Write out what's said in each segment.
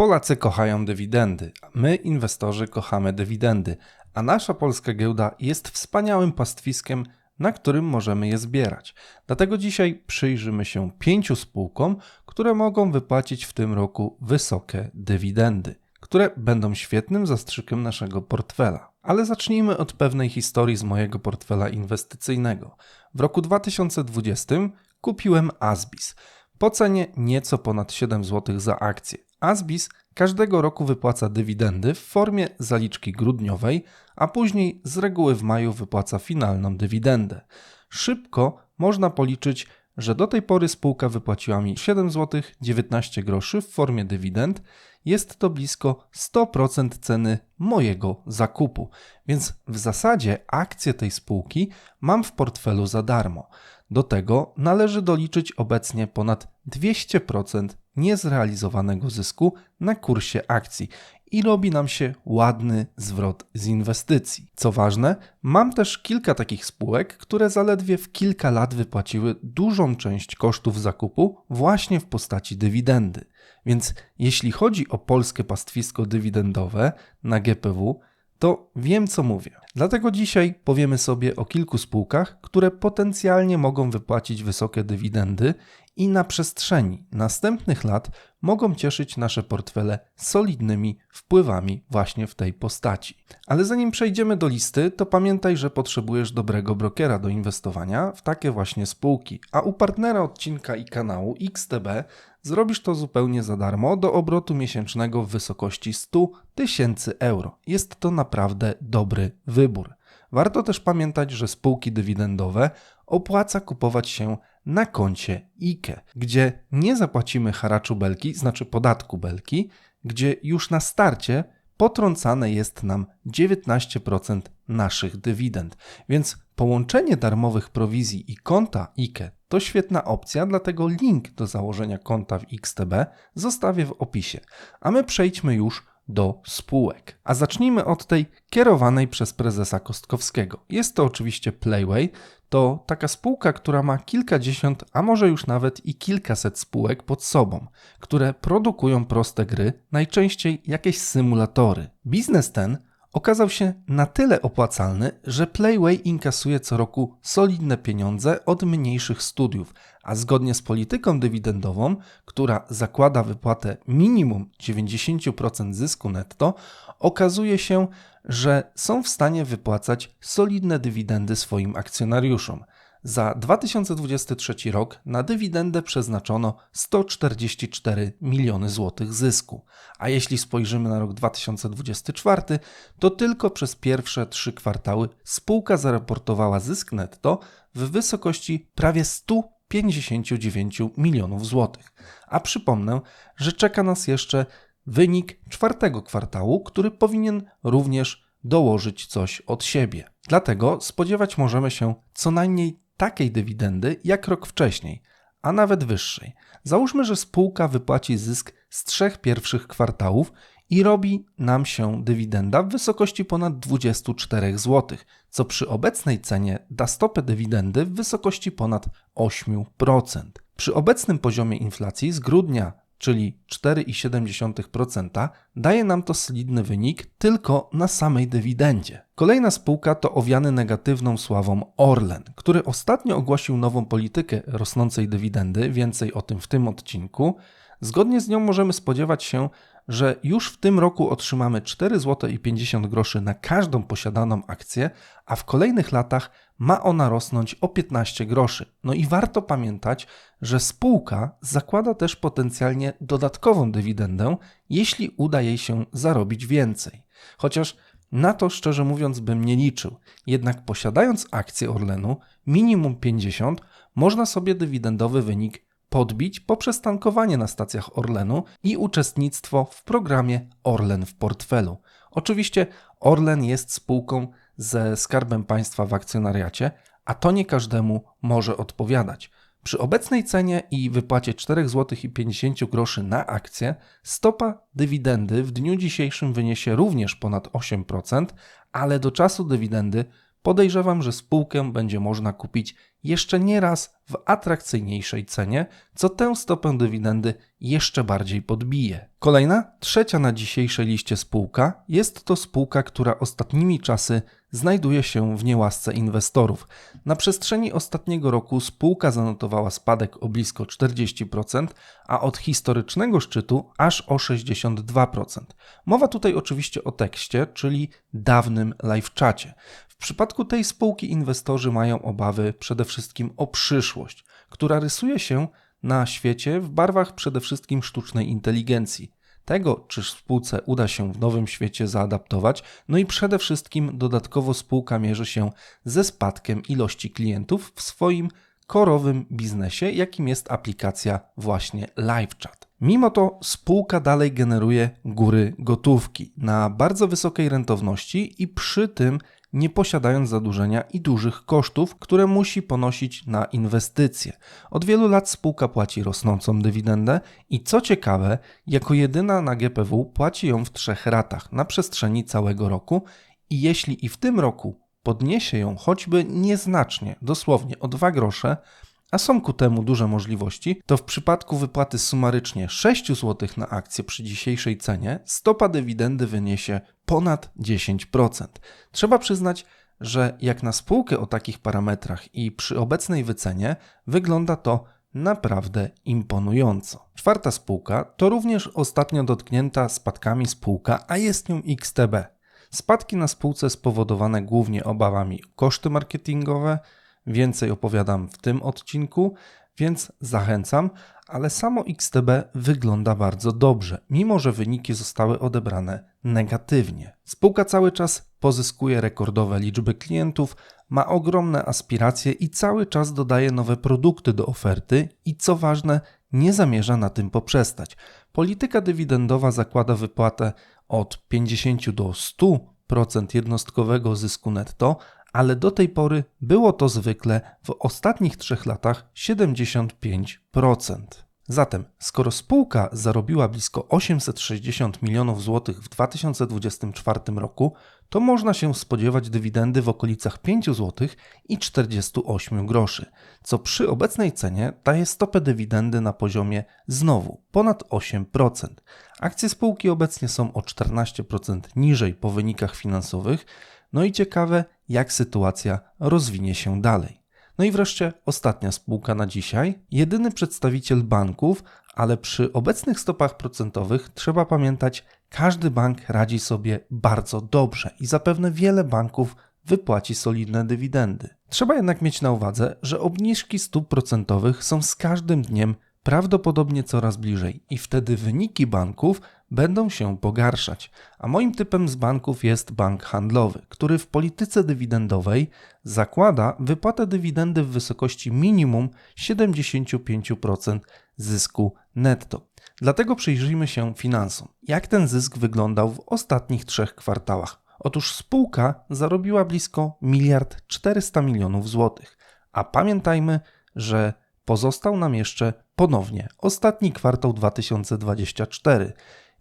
Polacy kochają dywidendy, my inwestorzy kochamy dywidendy, a nasza polska giełda jest wspaniałym pastwiskiem, na którym możemy je zbierać. Dlatego dzisiaj przyjrzymy się pięciu spółkom, które mogą wypłacić w tym roku wysokie dywidendy, które będą świetnym zastrzykiem naszego portfela. Ale zacznijmy od pewnej historii z mojego portfela inwestycyjnego. W roku 2020 kupiłem Asbis po cenie nieco ponad 7 zł za akcję. Asbis każdego roku wypłaca dywidendy w formie zaliczki grudniowej, a później z reguły w maju wypłaca finalną dywidendę. Szybko można policzyć, że do tej pory spółka wypłaciła mi 7 zł 19 groszy w formie dywidend. Jest to blisko 100% ceny mojego zakupu, więc w zasadzie akcje tej spółki mam w portfelu za darmo. Do tego należy doliczyć obecnie ponad 200% niezrealizowanego zysku na kursie akcji i robi nam się ładny zwrot z inwestycji. Co ważne, mam też kilka takich spółek, które zaledwie w kilka lat wypłaciły dużą część kosztów zakupu właśnie w postaci dywidendy. Więc jeśli chodzi o polskie pastwisko dywidendowe na GPW, to wiem co mówię. Dlatego dzisiaj powiemy sobie o kilku spółkach, które potencjalnie mogą wypłacić wysokie dywidendy i na przestrzeni następnych lat mogą cieszyć nasze portfele solidnymi wpływami właśnie w tej postaci. Ale zanim przejdziemy do listy, to pamiętaj, że potrzebujesz dobrego brokera do inwestowania w takie właśnie spółki, a u partnera odcinka i kanału XTB zrobisz to zupełnie za darmo do obrotu miesięcznego w wysokości 100 tysięcy euro. Jest to naprawdę dobry wybór. Warto też pamiętać, że spółki dywidendowe opłaca kupować się na koncie IKE, gdzie nie zapłacimy haraczu belki, znaczy podatku belki, gdzie już na starcie potrącane jest nam 19% naszych dywidend. Więc połączenie darmowych prowizji i konta IKE to świetna opcja, dlatego link do założenia konta w XTB zostawię w opisie. A my przejdźmy już do spółek. A zacznijmy od tej kierowanej przez prezesa Kostkowskiego. Jest to oczywiście Playway, to taka spółka, która ma kilkadziesiąt, a może już nawet i kilkaset spółek pod sobą, które produkują proste gry, najczęściej jakieś symulatory. Biznes ten okazał się na tyle opłacalny, że Playway inkasuje co roku solidne pieniądze od mniejszych studiów, a zgodnie z polityką dywidendową, która zakłada wypłatę minimum 90% zysku netto, okazuje się, że są w stanie wypłacać solidne dywidendy swoim akcjonariuszom. Za 2023 rok na dywidendę przeznaczono 144 miliony złotych zysku, a jeśli spojrzymy na rok 2024, to tylko przez pierwsze trzy kwartały spółka zaraportowała zysk netto w wysokości prawie 159 milionów złotych. A przypomnę, że czeka nas jeszcze wynik czwartego kwartału, który powinien również dołożyć coś od siebie. Dlatego spodziewać możemy się co najmniej takiej dywidendy jak rok wcześniej, a nawet wyższej. Załóżmy, że spółka wypłaci zysk z trzech pierwszych kwartałów i robi nam się dywidenda w wysokości ponad 24 zł, co przy obecnej cenie da stopę dywidendy w wysokości ponad 8%. Przy obecnym poziomie inflacji z grudnia czyli 4,7%, daje nam to solidny wynik tylko na samej dywidendzie. Kolejna spółka to owiany negatywną sławą Orlen, który ostatnio ogłosił nową politykę rosnącej dywidendy, więcej o tym w tym odcinku. Zgodnie z nią możemy spodziewać się, że już w tym roku otrzymamy 4,50 zł na każdą posiadaną akcję, a w kolejnych latach ma ona rosnąć o 15 groszy. No i warto pamiętać, że spółka zakłada też potencjalnie dodatkową dywidendę, jeśli uda jej się zarobić więcej. Chociaż na to szczerze mówiąc bym nie liczył. Jednak posiadając akcje Orlenu, minimum 50, można sobie dywidendowy wynik podbić poprzez tankowanie na stacjach Orlenu i uczestnictwo w programie Orlen w portfelu. Oczywiście Orlen jest spółką ze skarbem państwa w akcjonariacie, a to nie każdemu może odpowiadać. Przy obecnej cenie i wypłacie 4,50 zł na akcję, stopa dywidendy w dniu dzisiejszym wyniesie również ponad 8%, ale do czasu dywidendy podejrzewam, że spółkę będzie można kupić jeszcze nie raz w atrakcyjniejszej cenie, co tę stopę dywidendy jeszcze bardziej podbije. Kolejna, trzecia na dzisiejszej liście spółka jest to spółka, która ostatnimi czasy znajduje się w niełasce inwestorów. Na przestrzeni ostatniego roku spółka zanotowała spadek o blisko 40%, a od historycznego szczytu aż o 62%. Mowa tutaj oczywiście o tekście, czyli dawnym live czacie. W przypadku tej spółki inwestorzy mają obawy przede wszystkim o przyszłość, która rysuje się na świecie w barwach przede wszystkim sztucznej inteligencji tego, czy spółce uda się w nowym świecie zaadaptować, no i przede wszystkim dodatkowo spółka mierzy się ze spadkiem ilości klientów w swoim korowym biznesie, jakim jest aplikacja właśnie LiveChat. Mimo to spółka dalej generuje góry gotówki na bardzo wysokiej rentowności i przy tym nie posiadając zadłużenia i dużych kosztów, które musi ponosić na inwestycje. Od wielu lat spółka płaci rosnącą dywidendę i co ciekawe, jako jedyna na GPW płaci ją w trzech ratach na przestrzeni całego roku i jeśli i w tym roku podniesie ją choćby nieznacznie, dosłownie o 2 grosze, a są ku temu duże możliwości, to w przypadku wypłaty sumarycznie 6 zł na akcję przy dzisiejszej cenie stopa dywidendy wyniesie ponad 10%. Trzeba przyznać, że jak na spółkę o takich parametrach i przy obecnej wycenie wygląda to naprawdę imponująco. Czwarta spółka to również ostatnio dotknięta spadkami spółka, a jest nią XTB. Spadki na spółce spowodowane głównie obawami koszty marketingowe, Więcej opowiadam w tym odcinku, więc zachęcam, ale samo XTB wygląda bardzo dobrze, mimo że wyniki zostały odebrane negatywnie. Spółka cały czas pozyskuje rekordowe liczby klientów, ma ogromne aspiracje i cały czas dodaje nowe produkty do oferty i co ważne, nie zamierza na tym poprzestać. Polityka dywidendowa zakłada wypłatę od 50 do 100% jednostkowego zysku netto, ale do tej pory było to zwykle w ostatnich trzech latach 75%. Zatem, skoro spółka zarobiła blisko 860 milionów złotych w 2024 roku, to można się spodziewać dywidendy w okolicach 5 zł i 48 groszy, co przy obecnej cenie daje stopę dywidendy na poziomie znowu ponad 8%. Akcje spółki obecnie są o 14% niżej po wynikach finansowych, no i ciekawe, jak sytuacja rozwinie się dalej. No i wreszcie ostatnia spółka na dzisiaj. Jedyny przedstawiciel banków, ale przy obecnych stopach procentowych trzeba pamiętać, każdy bank radzi sobie bardzo dobrze i zapewne wiele banków wypłaci solidne dywidendy. Trzeba jednak mieć na uwadze, że obniżki stóp procentowych są z każdym dniem prawdopodobnie coraz bliżej i wtedy wyniki banków będą się pogarszać. A moim typem z banków jest bank handlowy, który w polityce dywidendowej zakłada wypłatę dywidendy w wysokości minimum 75% zysku netto. Dlatego przyjrzyjmy się finansom. Jak ten zysk wyglądał w ostatnich trzech kwartałach? Otóż spółka zarobiła blisko miliard 400 milionów złotych, a pamiętajmy, że pozostał nam jeszcze ponownie ostatni kwartał 2024.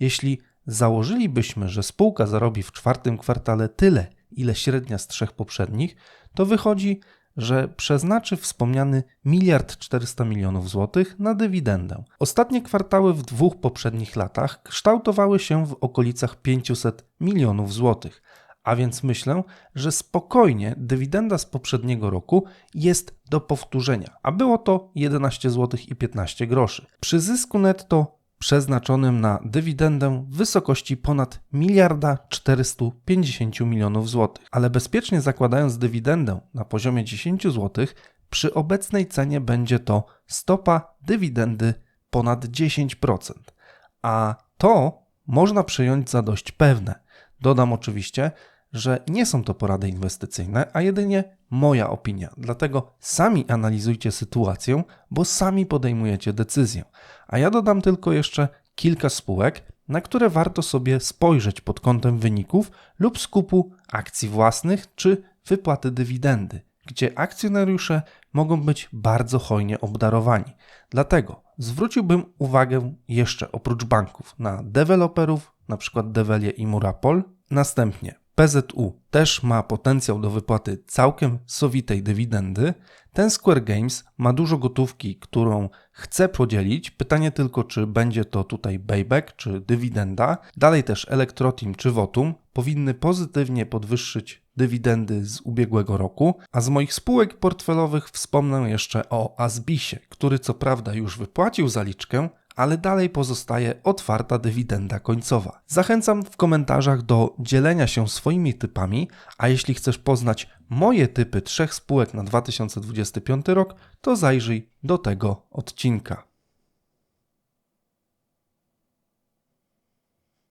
Jeśli założylibyśmy, że spółka zarobi w czwartym kwartale tyle, ile średnia z trzech poprzednich, to wychodzi, że przeznaczy wspomniany miliard 400 milionów złotych na dywidendę. Ostatnie kwartały w dwóch poprzednich latach kształtowały się w okolicach 500 milionów złotych, a więc myślę, że spokojnie dywidenda z poprzedniego roku jest do powtórzenia, a było to 11 zł i 15 groszy. Przy zysku netto przeznaczonym na dywidendę w wysokości ponad miliarda 450 milionów złotych, ale bezpiecznie zakładając dywidendę na poziomie 10 zł, przy obecnej cenie będzie to stopa dywidendy ponad 10%, a to można przyjąć za dość pewne. Dodam oczywiście, że nie są to porady inwestycyjne, a jedynie moja opinia. Dlatego sami analizujcie sytuację, bo sami podejmujecie decyzję. A ja dodam tylko jeszcze kilka spółek, na które warto sobie spojrzeć pod kątem wyników lub skupu akcji własnych czy wypłaty dywidendy, gdzie akcjonariusze mogą być bardzo hojnie obdarowani. Dlatego zwróciłbym uwagę jeszcze oprócz banków na deweloperów, np. Develie i Murapol, następnie PZU też ma potencjał do wypłaty całkiem sowitej dywidendy. Ten Square Games ma dużo gotówki, którą chce podzielić. Pytanie tylko, czy będzie to tutaj payback, czy dywidenda. Dalej też Electroteam czy Votum powinny pozytywnie podwyższyć dywidendy z ubiegłego roku. A z moich spółek portfelowych wspomnę jeszcze o Asbisie, który co prawda już wypłacił zaliczkę, ale dalej pozostaje otwarta dywidenda końcowa. Zachęcam w komentarzach do dzielenia się swoimi typami, a jeśli chcesz poznać moje typy trzech spółek na 2025 rok, to zajrzyj do tego odcinka.